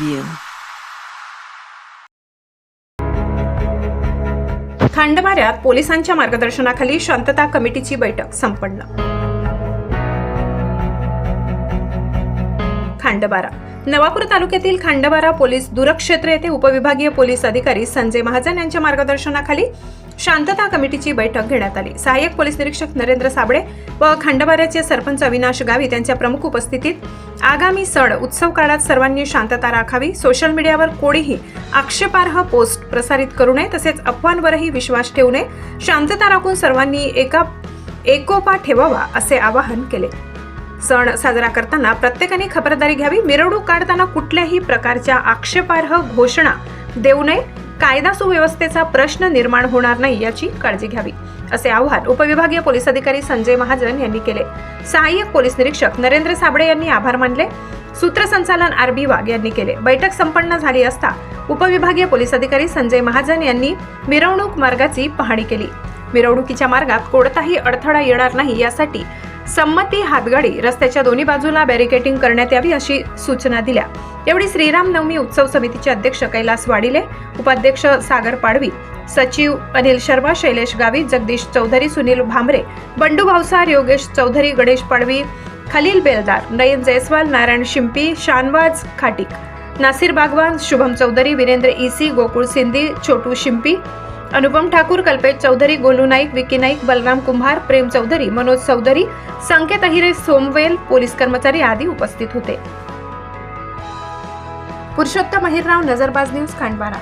you. खांडमाऱ्यात पोलिसांच्या मार्गदर्शनाखाली शांतता कमिटीची बैठक संपन्न खांडबारा नवापूर तालुक्यातील खांडबारा पोलीस दूरक्षेत्र येथे उपविभागीय पोलीस अधिकारी संजय महाजन यांच्या मार्गदर्शनाखाली शांतता कमिटीची बैठक घेण्यात आली. सहाय्यक पोलीस निरीक्षक नरेंद्र साबळे व खंडबाऱ्याचे सरपंच अविनाश गावित यांच्या प्रमुख उपस्थितीत आगामी सण उत्सव काळात सर्वांनी शांतता राखावी सोशल मीडियावर कोणीही आक्षेपार्ह पोस्ट प्रसारित करू नये तसेच अफवांवरही विश्वास ठेवू नये शांतता राखून सर्वांनी एका एकोपा ठेवावा असे आवाहन केले. सण साजरा करताना प्रत्येकाने खबरदारी घ्यावी मिरवणूक काढताना कुठल्याही प्रकारच्या आक्षेपार्ह घोषणा देऊ नये कायदा सुव्यवस्थेचा प्रश्न निर्माण होणार नाही याची काळजी घ्यावी असे आवाहन उपविभागीय पोलीस अधिकारी संजय महाजन यांनी केले. सहाय्यक पोलीस निरीक्षक नरेंद्र साबळे यांनी आभार मानले. सूत्रसंचालन आर बी वाघ यांनी केले. बैठक संपन्न झाली असता उपविभागीय पोलीस अधिकारी संजय महाजन यांनी मिरवणूक मार्गाची पाहणी केली. मिरवणुकीच्या मार्गात कोणताही अडथळा येणार नाही यासाठी संमती हातगाडी रस्त्याच्या दोन्ही बाजूला बॅरिकेटिंग करण्यात यावी अशी सूचना दिल्या. यावेळी श्रीराम नवमी उत्सव समितीचे अध्यक्ष कैलास वाडिले उपाध्यक्ष सागर पाडवी सचिव अनिल शर्मा शैलेश गावित जगदीश चौधरी सुनील भांबरे बंडू भावसार योगेश चौधरी गणेश पाडवी खलील बेलदार नयन जयस्वाल नारायण शिंपी शानवाज खाटिक नासिर बागवान शुभम चौधरी वीरेंद्र ईसी गोकुळ सिंधी छोटू शिंपी अनुपम ठाकूर कल्पेश चौधरी गोलू नाईक विकी नाईक बलराम कुंभार प्रेम चौधरी मनोज चौधरी संकेत अहिरे सोमवेल पोलीस कर्मचारी आदी उपस्थित होते. पुरुषोत्तम अहिरराव नजरबाज न्यूज खांडबारा